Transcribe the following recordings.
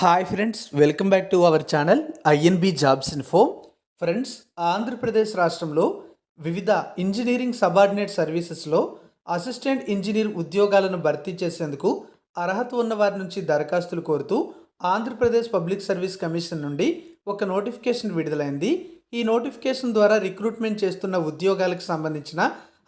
Hi friends welcome back to our channel INB jobs info friends Andhra Pradesh రాష్ట్రంలో వివిధ engineering subordinate సర్వీసెస్లో assistant engineer ఉద్యోగాలను భర్తీ చేసేందుకు అర్హత ఉన్న వారి నుంచి దరఖాస్తులు కోరుతూ ఆంధ్రప్రదేశ్ పబ్లిక్ సర్వీస్ కమిషన్ నుండి ఒక నోటిఫికేషన్ విడుదలైంది. ఈ నోటిఫికేషన్ ద్వారా రిక్రూట్మెంట్ చేస్తున్న ఉద్యోగాలకు సంబంధించిన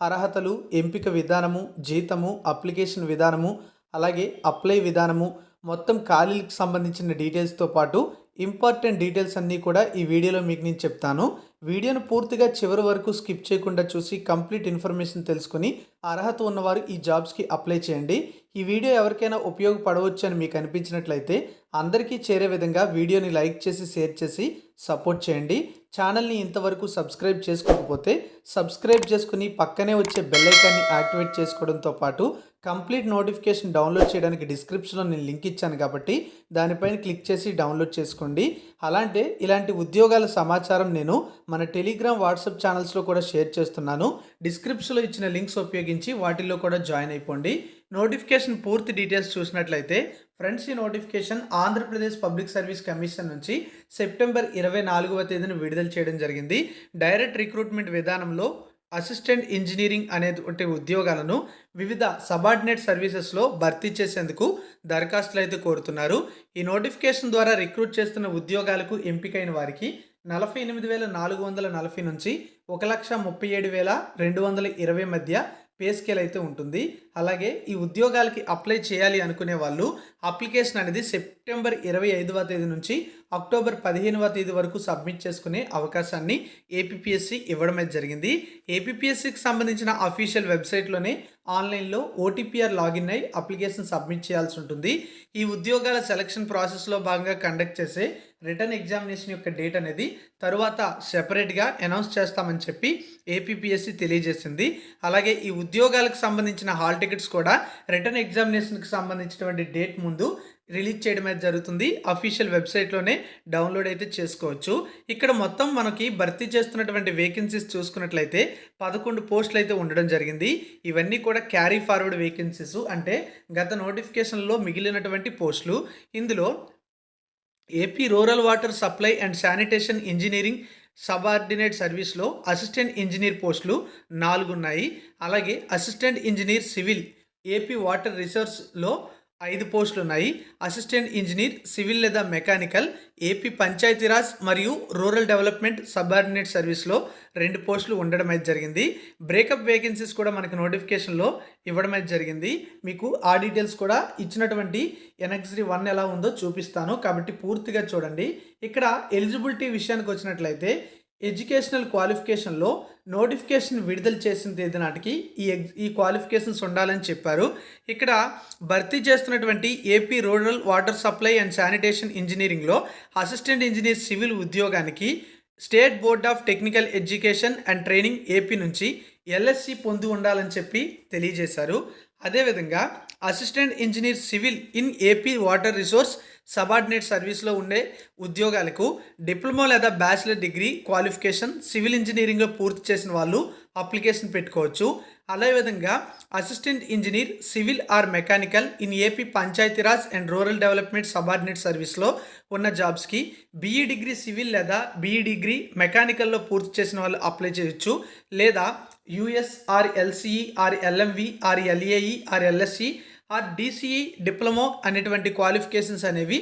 అర్హతలు ఎంపిక విధానము జీతము అప్లికేషన్ విధానము అలాగే అప్లై విధానము మొత్తం ఖాళీలకు సంబంధించిన డీటెయిల్స్తో పాటు ఇంపార్టెంట్ డీటెయిల్స్ అన్నీ కూడా ఈ వీడియోలో మీకు నేను చెప్తాను. వీడియోను పూర్తిగా చివరి వరకు స్కిప్ చేయకుండా చూసి కంప్లీట్ ఇన్ఫర్మేషన్ తెలుసుకుని అర్హత ఉన్నవారు ఈ జాబ్స్కి అప్లై చేయండి. ఈ వీడియో ఎవరికైనా ఉపయోగపడవచ్చు అని మీకు అనిపించినట్లయితే అందరికీ చేరే విధంగా వీడియోని లైక్ చేసి షేర్ చేసి సపోర్ట్ చేయండి. ఛానల్ని ఇంతవరకు సబ్స్క్రైబ్ చేసుకోకపోతే సబ్స్క్రైబ్ చేసుకుని పక్కనే వచ్చే బెల్లైకాన్ని యాక్టివేట్ చేసుకోవడంతో పాటు కంప్లీట్ నోటిఫికేషన్ డౌన్లోడ్ చేయడానికి డిస్క్రిప్షన్లో నేను లింక్ ఇచ్చాను కాబట్టి దానిపైన క్లిక్ చేసి డౌన్లోడ్ చేసుకోండి. అలాంటి ఇలాంటి ఉద్యోగాల సమాచారం నేను మన టెలిగ్రామ్ వాట్సాప్ ఛానల్స్లో కూడా షేర్ చేస్తున్నాను. డిస్క్రిప్షన్లో ఇచ్చిన లింక్స్ ఉపయోగించి వాటిల్లో కూడా జాయిన్ అయిపోండి. నోటిఫికేషన్ పూర్తి డీటెయిల్స్ చూసినట్లయితే ఫ్రెండ్స్ ఈ notification Andhra Pradesh public service commission నుంచి సెప్టెంబర్ ఇరవై నాలుగవ తేదీన విడుదల చేయడం జరిగింది. డైరెక్ట్ రిక్రూట్మెంట్ విధానంలో అసిస్టెంట్ ఇంజనీరింగ్ అనేటువంటి ఉద్యోగాలను వివిధ సబార్డినేట్ సర్వీసెస్లో భర్తీ చేసేందుకు దరఖాస్తులు అయితే కోరుతున్నారు. ఈ నోటిఫికేషన్ ద్వారా రిక్రూట్ చేస్తున్న ఉద్యోగాలకు ఎంపికైన వారికి నలభై ఎనిమిది వేల నాలుగు వందల నలభై నుంచి ఒక లక్ష ముప్పై ఏడు వేల రెండు వందల ఇరవై మధ్య పే స్కేల్ అయితే ఉంటుంది. అలాగే ఈ ఉద్యోగాలకి అప్లై చేయాలి అనుకునే వాళ్ళు అప్లికేషన్ అనేది సెప్టెంబర్ ఇరవై ఐదవ తేదీ నుంచి అక్టోబర్ పదిహేనవ తేదీ వరకు సబ్మిట్ చేసుకునే అవకాశాన్ని ఏపీపీఎస్సి ఇవ్వడం జరిగింది. ఏపీపీఎస్సికి సంబంధించిన అఫీషియల్ వెబ్సైట్లోనే ఆన్లైన్లో ఓటీపీఆర్ లాగిన్ అయి అప్లికేషన్ సబ్మిట్ చేయాల్సి ఉంటుంది. ఈ ఉద్యోగాల సెలక్షన్ ప్రాసెస్లో భాగంగా కండక్ట్ చేసే రిటర్న్ ఎగ్జామినేషన్ యొక్క డేట్ అనేది తరువాత సెపరేట్గా అనౌన్స్ చేస్తామని చెప్పి ఏపీపీఎస్సి తెలియజేసింది. అలాగే ఈ ఉద్యోగాలకు సంబంధించిన హాల్ టికెట్స్ కూడా రిటర్న్ ఎగ్జామినేషన్కి సంబంధించినటువంటి డేట్ ముందు రిలీజ్ చేయడం అయితే జరుగుతుంది. అఫీషియల్ వెబ్సైట్లోనే డౌన్లోడ్ అయితే చేసుకోవచ్చు. ఇక్కడ మొత్తం మనకి భర్తీ చేస్తున్నటువంటి వేకెన్సీస్ చూసుకున్నట్లయితే పదకొండు పోస్టులు అయితే ఉండడం జరిగింది. ఇవన్నీ కూడా క్యారీ ఫార్వర్డ్ వేకెన్సీస్ అంటే గత నోటిఫికేషన్లో మిగిలినటువంటి పోస్టులు. ఇందులో AP rural water supply and sanitation engineering subordinate సర్వీస్లో అసిస్టెంట్ ఇంజనీర్ పోస్టులు నాలుగు ఉన్నాయి అలాగే assistant engineer civil AP water రిసోర్స్లో ఐదు పోస్టులు ఉన్నాయి అసిస్టెంట్ ఇంజనీర్ సివిల్ లేదా మెకానికల్ ఏపీ పంచాయతీరాజ్ మరియు రూరల్ డెవలప్మెంట్ సబార్డినేట్ సర్వీస్లో రెండు పోస్టులు ఉండడం అయితే జరిగింది. బ్రేకప్ వేకెన్సీస్ కూడా మనకి నోటిఫికేషన్లో ఇవ్వడం అయితే జరిగింది. మీకు ఆ డీటెయిల్స్ కూడా ఇచ్చినటువంటి ఎన్ఎక్స్డి వన్ ఎలా ఉందో చూపిస్తాను. కాబట్టి పూర్తిగా చూడండి. ఇక్కడ ఎలిజిబిలిటీ విషయానికి వచ్చినట్లయితే ఎడ్యుకేషనల్ క్వాలిఫికేషన్లో నోటిఫికేషన్ విడుదల చేసిన తేదీ నాటికి ఈ ఎగ్ ఈ క్వాలిఫికేషన్స్ ఉండాలని చెప్పారు. ఇక్కడ భర్తీ చేస్తున్నటువంటి AP rural water supply and sanitation ఇంజనీరింగ్లో అసిస్టెంట్ ఇంజనీర్ సివిల్ ఉద్యోగానికి state board of technical education and training AP నుంచి ఎల్ఎస్సి పొంది ఉండాలని చెప్పి తెలియజేశారు. అదేవిధంగా assistant engineer civil in AP water resource subordinate సర్వీస్లో ఉండే ఉద్యోగాలకు డిప్లొమా లేదా బ్యాచిలర్ డిగ్రీ క్వాలిఫికేషన్ సివిల్ ఇంజనీరింగ్లో పూర్తి చేసిన వాళ్ళు అప్లికేషన్ పెట్టుకోవచ్చు. అదేవిధంగా assistant engineer civil or mechanical in AP Panchayati Raj and rural development subordinate సర్వీస్లో ఉన్న జాబ్స్కి బీఈ డిగ్రీ సివిల్ లేదా బీఈ డిగ్రీ మెకానికల్లో పూర్తి చేసిన వాళ్ళు అప్లై చేయొచ్చు. లేదా US or LCE are LMV are ఎల్ఏఈ are LSC are DCE diploma అనేటువంటి క్వాలిఫికేషన్స్ అనేవి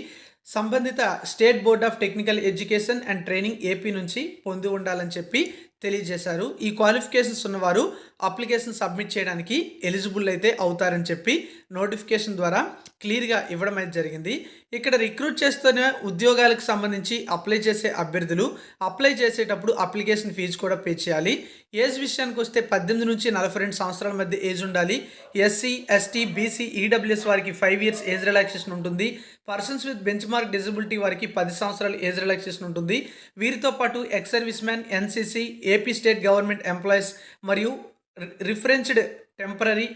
సంబంధిత state board of technical education and training AP నుంచి పొంది ఉండాలని చెప్పి తెలియజేశారు. ఈ క్వాలిఫికేషన్స్ ఉన్నవారు అప్లికేషన్ సబ్మిట్ చేయడానికి ఎలిజిబుల్ అయితే అవుతారని చెప్పి నోటిఫికేషన్ ద్వారా క్లియర్గా ఇవ్వడం అయితే జరిగింది. ఇక్కడ రిక్రూట్ చేస్తున్న ఉద్యోగాలకు సంబంధించి అప్లై చేసే అభ్యర్థులు అప్లై చేసేటప్పుడు అప్లికేషన్ ఫీజు కూడా పే చేయాలి. ఏజ్ విషయానికి వస్తే పద్దెనిమిది నుంచి నలభై రెండు సంవత్సరాల మధ్య ఏజ్ ఉండాలి. ఎస్సీ ఎస్టీ బీసీ ఈడబ్ల్యూఎస్ వారికి ఫైవ్ ఇయర్స్ ఏజ్ రిలాక్సేషన్ ఉంటుంది. Persons with benchmark disability వారికి పది సంవత్సరాలు ఏజ్ రిలాక్సేషన్ ఉంటుంది. వీరితో పాటు ex service man NCC AP state government employees మరియు referenced temporary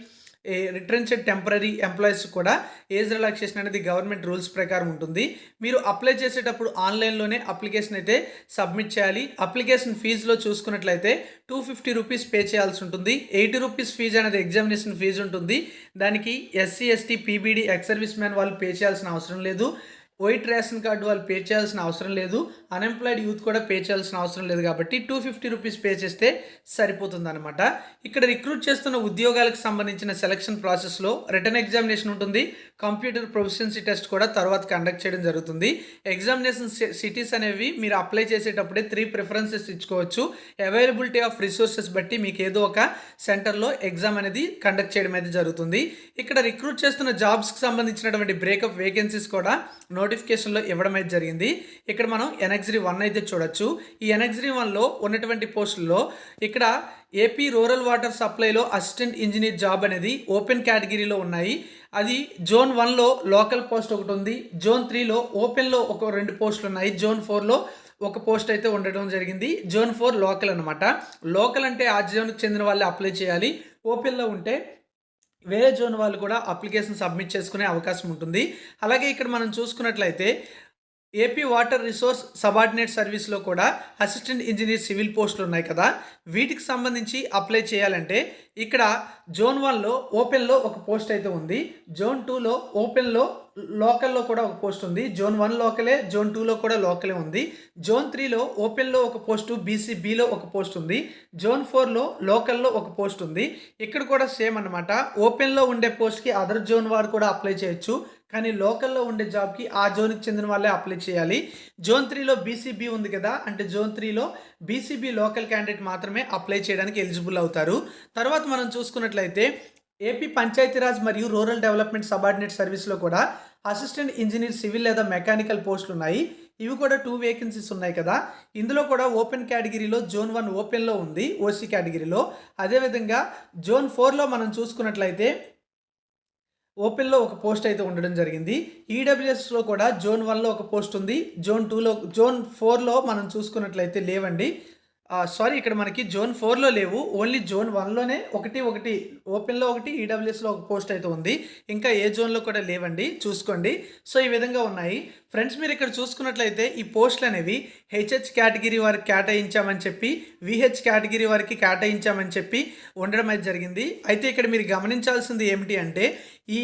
retrenched temporary employees కూడా ఏజ్ రిలాక్సేషన్ అనేది గవర్నమెంట్ రూల్స్ ప్రకారం ఉంటుంది. మీరు అప్లై చేసేటప్పుడు ఆన్లైన్లోనే అప్లికేషన్ అయితే సబ్మిట్ చేయాలి. అప్లికేషన్ ఫీజులో చూసుకున్నట్లయితే టూ ఫిఫ్టీ రూపీస్ పే చేయాల్సి ఉంటుంది. ఎయిటీ రూపీస్ ఫీజు అనేది ఎగ్జామినేషన్ ఫీజు ఉంటుంది. దానికి SC ST PBD ex service man వాళ్ళు పే చేయాల్సిన అవసరం లేదు. వైట్ రేషన్ కార్డు వాళ్ళు పే చేయాల్సిన అవసరం లేదు. అన్ఎంప్లాయిడ్ యూత్ కూడా పే చేయాల్సిన అవసరం లేదు కాబట్టి టూ ఫిఫ్టీ రూపీస్ పే చేస్తే సరిపోతుంది అనమాట ఇక్కడ రిక్రూట్ చేస్తున్న ఉద్యోగాలకు సంబంధించిన సెలక్షన్ ప్రాసెస్లో రిటర్న్ ఎగ్జామినేషన్ ఉంటుంది. కంప్యూటర్ ప్రొఫిషియన్సీ టెస్ట్ కూడా తర్వాత కండక్ట్ చేయడం జరుగుతుంది. ఎగ్జామినేషన్ సిటీస్ అనేవి మీరు అప్లై చేసేటప్పుడే త్రీ ప్రిఫరెన్సెస్ ఇచ్చుకోవచ్చు. అవైలబిలిటీ ఆఫ్ రిసోర్సెస్ బట్టి మీకు ఏదో ఒక సెంటర్లో ఎగ్జామ్ అనేది కండక్ట్ చేయడం అయితే జరుగుతుంది. ఇక్కడ రిక్రూట్ చేస్తున్న జాబ్స్కి సంబంధించినటువంటి బ్రేకప్ వేకెన్సీస్ కూడా నోటిఫికేషన్లో ఇవ్వడం అయితే జరిగింది. ఇక్కడ మనం ఎనెక్సరీ వన్ అయితే చూడొచ్చు. ఈ ఎనెక్సరీ వన్లో ఉన్నటువంటి పోస్టుల్లో ఇక్కడ ఏపీ రూరల్ వాటర్ సప్లైలో అసిస్టెంట్ ఇంజనీర్ జాబ్ అనేది ఓపెన్ కేటగిరీలో ఉన్నాయి. అది జోన్ వన్లో లోకల్ పోస్ట్ ఒకటి ఉంది. జోన్ త్రీలో ఓపెన్లో ఒక రెండు పోస్టులు ఉన్నాయి. జోన్ ఫోర్లో ఒక పోస్ట్ అయితే ఉండడం జరిగింది. జోన్ ఫోర్ లోకల్ అనమాట లోకల్ అంటే ఆ జోన్కి చెందిన వాళ్ళే అప్లై చేయాలి. ఓపెన్లో ఉంటే వేరే జోన్ వాళ్ళు కూడా అప్లికేషన్ సబ్మిట్ చేసుకునే అవకాశం ఉంటుంది. అలాగే ఇక్కడ మనం చూసుకున్నట్లయితే ఏపీ వాటర్ రిసోర్స్ సబార్డినేట్ సర్వీస్లో కూడా అసిస్టెంట్ ఇంజనీర్ సివిల్ పోస్టులు ఉన్నాయి కదా. వీటికి సంబంధించి అప్లై చేయాలంటే ఇక్కడ జోన్ వన్లో ఓపెన్లో ఒక పోస్ట్ అయితే ఉంది. జోన్ టూలో ఓపెన్లో లోకల్లో కూడా ఒక పోస్ట్ ఉంది. జోన్ వన్ లోకలే జోన్ టూలో కూడా లోకలే ఉంది. జోన్ త్రీలో ఓపెన్లో ఒక పోస్టు బీసీబీలో ఒక పోస్ట్ ఉంది. జోన్ ఫోర్లో లోకల్లో ఒక పోస్ట్ ఉంది. ఇక్కడ కూడా సేమ్ అనమాట ఓపెన్లో ఉండే పోస్ట్కి అదర్ జోన్ వారు కూడా అప్లై చేయొచ్చు. కానీ లోకల్లో ఉండే జాబ్కి ఆ జోన్కి చెందిన వాళ్ళే అప్లై చేయాలి. జోన్ త్రీలో బీసీబీ ఉంది కదా అంటే జోన్ త్రీలో బీసీబీ లోకల్ క్యాండిడేట్ మాత్రమే అప్లై చేయడానికి ఎలిజిబుల్ అవుతారు. తర్వాత మనం చూసుకున్నట్లయితే ఏపీ పంచాయతీరాజ్ మరియు రూరల్ డెవలప్మెంట్ సబార్డినేట్ సర్వీస్లో కూడా అసిస్టెంట్ ఇంజనీర్ సివిల్ లేదా మెకానికల్ పోస్టులు ఉన్నాయి. ఇవి కూడా టూ వేకెన్సీస్ ఉన్నాయి కదా. ఇందులో కూడా ఓపెన్ కేటగిరీలో జోన్ వన్ ఓపెన్లో ఉంది ఓసీ కేటగిరీలో. అదేవిధంగా జోన్ ఫోర్లో మనం చూసుకున్నట్లయితే ఓపెన్లో ఒక పోస్ట్ అయితే ఉండడం జరిగింది. ఈడబ్ల్యూఎస్లో కూడా జోన్ వన్లో ఒక పోస్ట్ ఉంది. జోన్ టూలో జోన్ ఫోర్లో మనం చూసుకున్నట్లయితే లేవండి. సారీ ఇక్కడ మనకి జోన్ ఫోర్లో లేవు. ఓన్లీ జోన్ వన్లోనే ఒకటి ఒకటి ఓపెన్లో ఒకటి ఈడబ్ల్యూఎస్లో ఒక పోస్ట్ అయితే ఉంది. ఇంకా ఏ జోన్లో కూడా లేవండి. చూసుకోండి. సో ఈ విధంగా ఉన్నాయి. ఫ్రెండ్స్ మీరు ఇక్కడ చూసుకున్నట్లయితే ఈ పోస్టులు అనేవి హెచ్హెచ్ కేటగిరీ వారికి కేటాయించామని చెప్పి విహెచ్ కేటగిరీ వారికి కేటాయించామని చెప్పి ఉండడం అయితే జరిగింది. అయితే ఇక్కడ మీరు గమనించాల్సింది ఏమిటి అంటే ఈ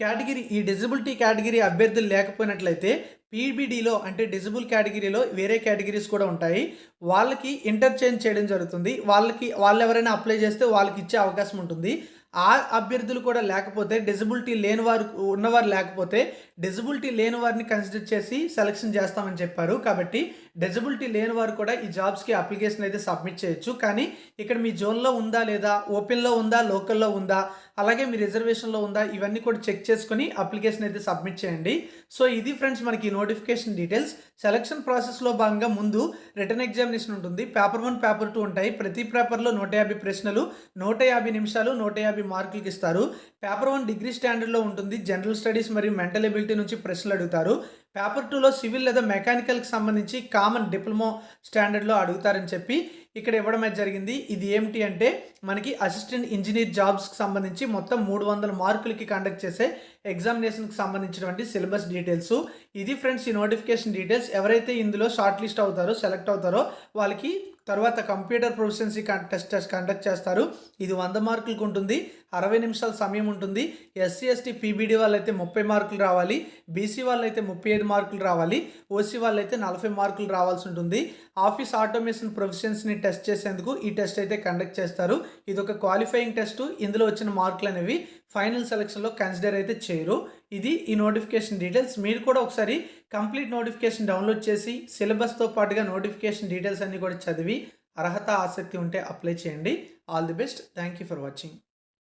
కేటగిరీ ఈ డిజబిలిటీ కేటగిరీ అభ్యర్థులు లేకపోయినట్లయితే పీబీడీలో అంటే డిజబుల్ కేటగిరీలో వేరే కేటగిరీస్ కూడా ఉంటాయి. వాళ్ళకి ఇంటర్చేంజ్ చేయడం జరుగుతుంది. వాళ్ళకి వాళ్ళు ఎవరైనా అప్లై చేస్తే వాళ్ళకి ఇచ్చే అవకాశం ఉంటుంది. ఆ అభ్యర్థులు కూడా లేకపోతే డిజబిలిటీ లేని వారు ఉన్నవారు లేకపోతే డిజబిలిటీ లేని వారిని కన్సిడర్ చేసి సెలక్షన్ చేస్తామని చెప్పారు. కాబట్టి డిజబిలిటీ లేని వారు కూడా ఈ జాబ్స్కి అప్లికేషన్ అయితే సబ్మిట్ చేయొచ్చు. కానీ ఇక్కడ మీ జోన్లో ఉందా లేదా ఓపెన్లో ఉందా లోకల్లో ఉందా అలాగే మీ రిజర్వేషన్లో ఉందా ఇవన్నీ కూడా చెక్ చేసుకొని అప్లికేషన్ అయితే సబ్మిట్ చేయండి. సో ఇది ఫ్రెండ్స్ మనకి నోటిఫికేషన్ డీటెయిల్స్ సెలక్షన్ ప్రాసెస్లో భాగంగా ముందు రిటర్న్ ఎగ్జామినేషన్ ఉంటుంది. పేపర్ వన్ పేపర్ టూ ఉంటాయి. ప్రతి పేపర్లో నూట యాభై ప్రశ్నలు నూట యాభై నిమిషాలు నూట యాభై మార్కులకి ఇస్తారు. పేపర్ వన్ డిగ్రీ స్టాండర్డ్లో ఉంటుంది. జనరల్ స్టడీస్ మరియు మెంటల్ ఎబిలిటీ నుంచి ప్రశ్నలు అడుగుతారు. పేపర్ టూలో సివిల్ లేదా మెకానికల్కి సంబంధించి కామన్ డిప్లొమా స్టాండర్డ్లో అడుగుతారని చెప్పి ఇక్కడ ఇవ్వడం అయితే జరిగింది. ఇది ఏమిటి అంటే మనకి అసిస్టెంట్ ఇంజనీర్ జాబ్స్కి సంబంధించి మొత్తం మూడు వందల మార్కులకి కండక్ట్ చేసే ఎగ్జామినేషన్కి సంబంధించినటువంటి సిలబస్ డీటెయిల్స్. ఇది ఫ్రెండ్స్ ఈ నోటిఫికేషన్ డీటెయిల్స్ ఎవరైతే ఇందులో షార్ట్ లిస్ట్ అవుతారో సెలెక్ట్ అవుతారో వాళ్ళకి తర్వాత కంప్యూటర్ ప్రొఫిషియన్సీ టెస్ట్ కండక్ట్ చేస్తారు. ఇది వంద మార్కులకు ఉంటుంది. అరవై నిమిషాల సమయం ఉంటుంది. ఎస్సీ ఎస్టీ పీబీడీ వాళ్ళైతే ముప్పై మార్కులు రావాలి. బీసీ వాళ్ళైతే ముప్పై ఐదు మార్కులు రావాలి. ఓసీ వాళ్ళైతే నలభై మార్కులు రావాల్సి ఉంటుంది. ఆఫీస్ ఆటోమేషన్ ప్రొఫెషన్స్ని టెస్ట్ చేసేందుకు ఈ టెస్ట్ అయితే కండక్ట్ చేస్తారు. ఇది ఒక క్వాలిఫైయింగ్ టెస్ట్. ఇందులో వచ్చిన మార్కులు అనేవి ఫైనల్ సెలక్షన్లో కన్సిడర్ అయితే చేయరు. ఇది ఈ నోటిఫికేషన్ డీటెయిల్స్. మీరు కూడా ఒకసారి కంప్లీట్ నోటిఫికేషన్ డౌన్లోడ్ చేసి సిలబస్తో పాటుగా నోటిఫికేషన్ డీటెయిల్స్ అన్నీ కూడా చదివి అర్హత ఆసక్తి ఉంటే అప్లై చేయండి. All the best. Thank you for watching.